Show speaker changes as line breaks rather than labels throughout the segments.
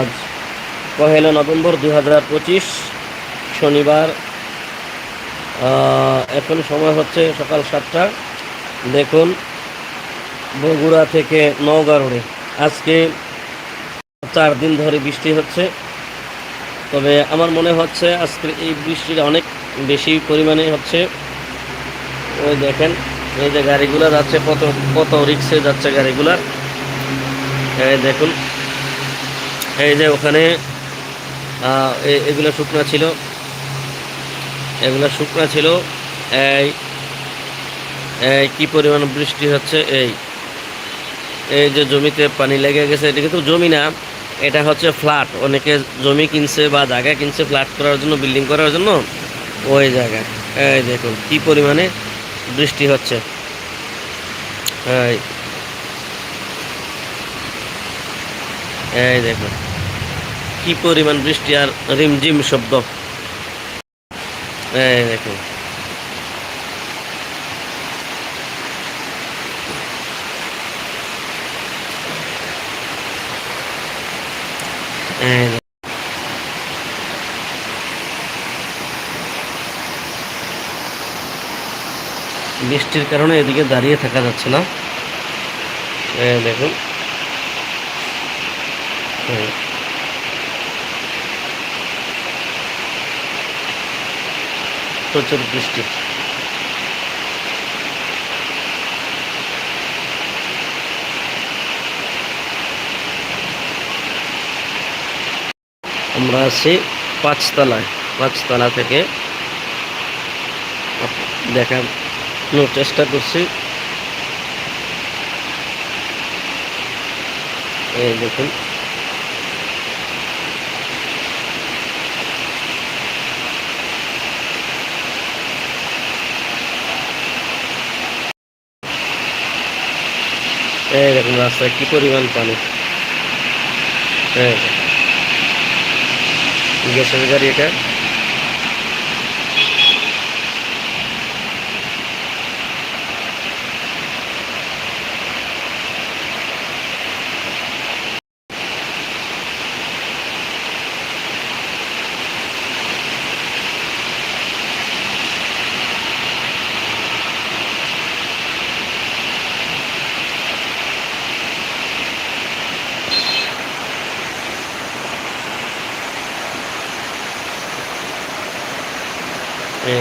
আজ পহেলা নভেম্বর দু হাজার পঁচিশ শনিবার এখন সময় হচ্ছে সকাল সাতটা। দেখুন, বগুড়া থেকে নওগাঁ রোডে। আজকে চার দিন ধরে বৃষ্টি হচ্ছে। তবে আমার মনে হচ্ছে আজকে এই বৃষ্টিটা অনেক বেশি পরিমাণে হচ্ছে। ওই দেখেন, এই যে গাড়িগুলো যাচ্ছে কত কত রিক্সে যাচ্ছে গাড়িগুলা এই দেখুন। এই যে ওখানে এগুলো শুকনো ছিল। এগুলো শুকনো ছিল। এই কি পরিমাণ বৃষ্টি হচ্ছে, এই। এই যে জমিতে পানি লেগে গেছে, এটা কিন্তু জমি না, এটা হচ্ছে ফ্ল্যাট। অনেকে জমি কিনছে বা জায়গা কিনছে ফ্ল্যাট করার জন্য, বিল্ডিং করার জন্য, ওই জায়গায়। এই দেখুন, কি পরিমাণে বৃষ্টি হচ্ছে। এই দেখুন। কি পরিমাণ বৃষ্টি আর রিমঝিম শব্দ? এই দেখুন বৃষ্টির কারণে এদিকে দাঁড়িয়ে থাকা যাচ্ছে না। দেখুন এই। প্রচুর বৃষ্টি আমরা আছি পাঁচতলায় পাঁচতলা থেকে দেখানোর চেষ্টা করছি। এই দেখুন। এই দেখুন রাস্তায় কি পরিমাণ পানি হ্যাঁ। গ্যাসের গাড়ি এটা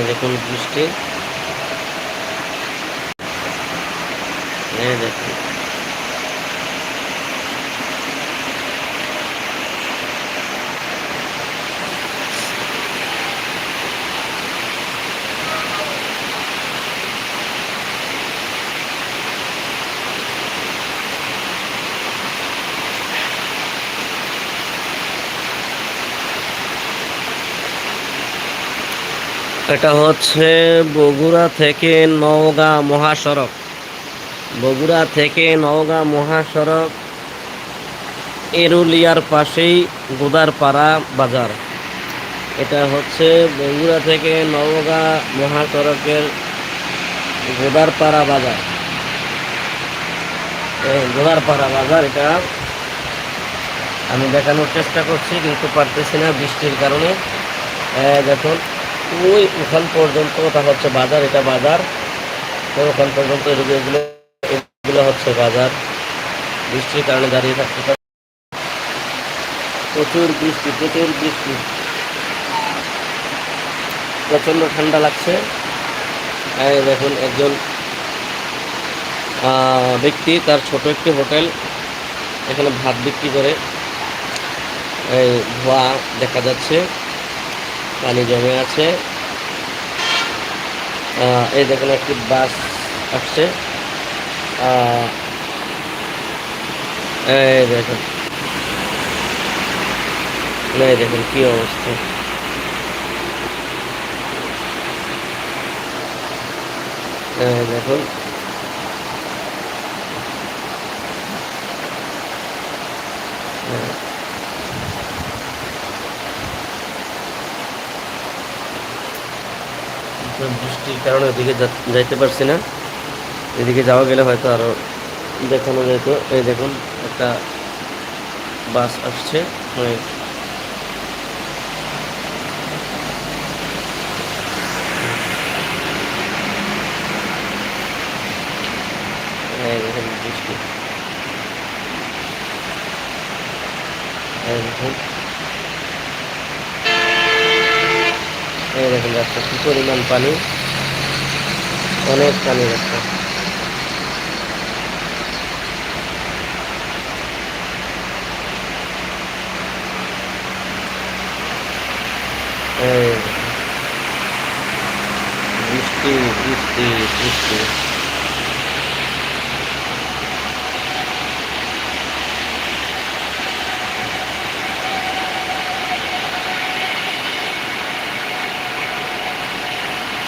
দেখুন বৃষ্টি। দেখুন। এটা হচ্ছে বগুড়া থেকে নওগাঁ মহাসড়ক। বগুড়া থেকে নওগাঁ মহাসড়ক এরুলিয়ার পাশেই গোদারপাড়া বাজার। এটা হচ্ছে বগুড়া থেকে নওগাঁ মহাসড়কের গোদারপাড়া বাজার। গোদারপাড়া বাজার এটা আমি দেখানোর চেষ্টা করছি, কিন্তু পারতেছি না বৃষ্টির কারণে। দেখুন। ওই ওখান পর্যন্ত ওটা হচ্ছে বাজার, এটা বাজার। ওখান পর্যন্ত এগুলো এগুলো হচ্ছে বাজার। বৃষ্টির কারণে দাঁড়িয়ে থাকতে পারে প্রচুর বৃষ্টি প্রচুর বৃষ্টি। প্রচণ্ড ঠান্ডা লাগছে। দেখুন একজন ব্যক্তি, তার ছোট একটি হোটেল। এখানে ভাত বিক্রি করে। ধোয়া দেখা যাচ্ছে। পানি জমে আছে। এই দেখুন একটি বাস আসছে। এই দেখুন। এই দেখুন কি অবস্থা। দেখুন। বৃষ্টির কারণে ওদিকে যাইতে পারছি না। এদিকে যাওয়া গেলে হয়তো আরও দেখানো যেত এই দেখুন, একটা বাস আসছে। দেখুন বৃষ্টি। এই দেখুন এই দেখুন রাস্তা কি পরিমাণ পানি অনেক পানি রাস্তা এই দেখুন। বৃষ্টি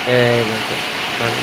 বৃষ্টি বৃষ্টি এই দেখুন পানি